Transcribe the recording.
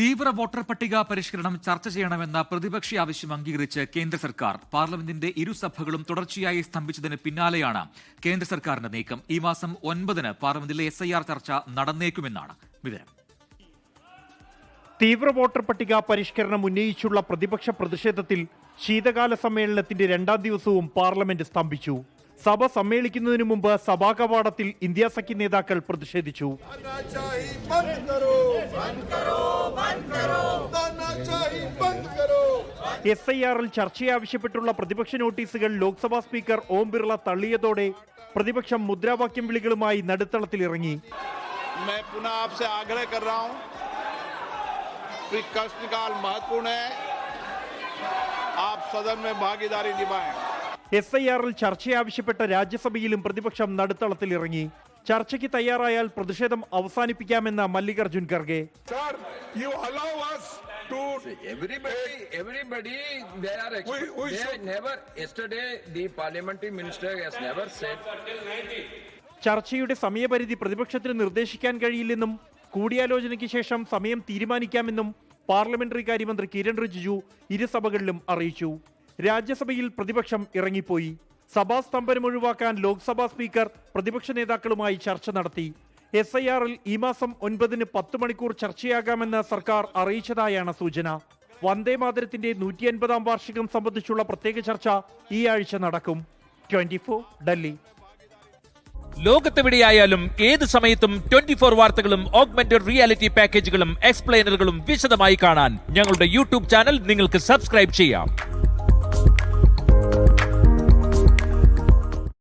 തീവ്ര വോട്ടർ പട്ടിക പരിഷ്കരണം ചർച്ച ചെയ്യണമെന്ന പ്രതിപക്ഷ ആവശ്യം അംഗീകരിച്ച് കേന്ദ്ര സർക്കാർ പാർലമെന്റിന്റെ ഇരുസഭകളും തുടർച്ചയായി സ്തംഭിച്ചതിന് പിന്നാലെയാണ് കേന്ദ്ര സർക്കാരിന്റെ നീക്കം. ഈ മാസം ഒൻപതിന് പാർലമെന്റിലെ എസ് ചർച്ച നടന്നേക്കുമെന്നാണ് വിവരം. തീവ്ര വോട്ടർ പട്ടിക പരിഷ്കരണം ഉന്നയിച്ചുള്ള പ്രതിപക്ഷ പ്രതിഷേധത്തിൽ ശീതകാല സമ്മേളനത്തിന്റെ രണ്ടാം ദിവസവും പാർലമെന്റ് സ്തംഭിച്ചു. സഭ സമ്മേളിക്കുന്നതിനു മുമ്പ് സഭാ കവാടത്തിൽ ഇന്ത്യ സഖ്യ നേതാക്കൾ പ്രതിഷേധിച്ചു. എസ് ഐ ആറിൽ ചർച്ചയാവശ്യപ്പെട്ടുള്ള പ്രതിപക്ഷ നോട്ടീസുകൾ ലോക്സഭാ സ്പീക്കർ ഓം ബിർള തള്ളിയതോടെ പ്രതിപക്ഷം മുദ്രാവാക്യം വിളികളുമായി നടുത്തളത്തിലിറങ്ങി കൃഷ്ണകാൽ മഹത്വപൂർണ്ണ ആപ് സദൻ ഭാഗീദാരി നിഭാएँ എസ് ഐ ആറിൽ ചർച്ചയാവശ്യപ്പെട്ട രാജ്യസഭയിലും പ്രതിപക്ഷം നടുത്തളത്തിലിറങ്ങി ചർച്ചയ്ക്ക് തയ്യാറായാൽ പ്രതിഷേധം അവസാനിപ്പിക്കാമെന്ന മല്ലികാർജുൻ ഖർഗെ. ചർച്ചയുടെ സമയപരിധി പ്രതിപക്ഷത്തിന് നിർദ്ദേശിക്കാൻ കഴിയില്ലെന്നും കൂടിയാലോചനയ്ക്ക് ശേഷം സമയം തീരുമാനിക്കാമെന്നും പാർലമെന്ററി കാര്യമന്ത്രി കിരൺ റിജിജു ഇരുസഭകളിലും അറിയിച്ചു. രാജ്യസഭയിൽ പ്രതിപക്ഷം ഇറങ്ങിപ്പോയി. സഭാ സ്തംഭനം ഒഴിവാക്കാൻ ലോക്സഭാ സ്പീക്കർ പ്രതിപക്ഷ നേതാക്കളുമായി ചർച്ച നടത്തി. എസ് ഐ ആറിൽ ഈ മാസം ഒൻപതിന് പത്ത് മണിക്കൂർ ചർച്ചയാകാമെന്ന് സർക്കാർ അറിയിച്ചതായാണ് സൂചന. വന്ദേ മാതരത്തിന്റെ നൂറ്റി അൻപതാം വാർഷികം സംബന്ധിച്ചുള്ള പ്രത്യേക ചർച്ച ഈ ആഴ്ച നടക്കും. ട്വന്റി ഡൽഹി. ലോകത്തെവിടെയായാലും ഏത് സമയത്തും ട്വന്റി ഫോർ വാർത്തകളും ഓഗ്മെന്റഡ് റിയാലിറ്റി പാക്കേജുകളും എക്സ്പ്ലെയിനറുകളും വിശദമായി കാണാൻ ഞങ്ങളുടെ യൂട്യൂബ് ചാനൽ നിങ്ങൾക്ക് സബ്സ്ക്രൈബ് ചെയ്യാം.